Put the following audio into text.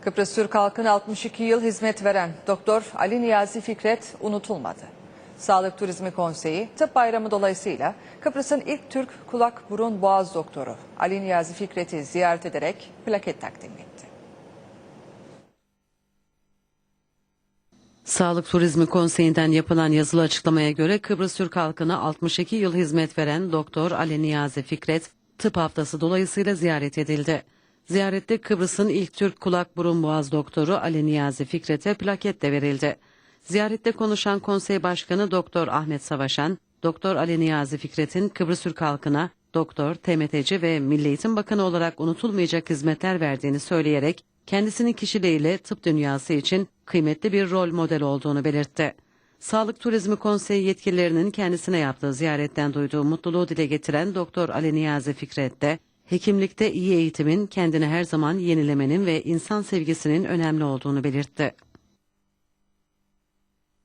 Kıbrıs Türk halkına 62 yıl hizmet veren Doktor Ali Niyazi Fikret unutulmadı. Sağlık Turizmi Konseyi Tıp Bayramı dolayısıyla Kıbrıs'ın ilk Türk kulak burun boğaz doktoru Ali Niyazi Fikret'i ziyaret ederek plaket takdim etti. Sağlık Turizmi Konseyi'nden yapılan yazılı açıklamaya göre Kıbrıs Türk halkına 62 yıl hizmet veren Doktor Ali Niyazi Fikret, tıp haftası dolayısıyla ziyaret edildi. Ziyarette Kıbrıs'ın ilk Türk kulak burun boğaz doktoru Ali Niyazi Fikret'e plaket de verildi. Ziyarette konuşan konsey başkanı Doktor Ahmet Savaşan, Doktor Ali Niyazi Fikret'in Kıbrıs Türk halkına doktor, TMT'ci ve Milli Eğitim Bakanı olarak unutulmayacak hizmetler verdiğini söyleyerek kendisinin kişiliğiyle tıp dünyası için kıymetli bir rol model olduğunu belirtti. Sağlık Turizmi Konseyi yetkililerinin kendisine yaptığı ziyaretten duyduğu mutluluğu dile getiren Doktor Ali Niyazi Fikret de hekimlikte iyi eğitimin kendini her zaman yenilemenin ve insan sevgisinin önemli olduğunu belirtti.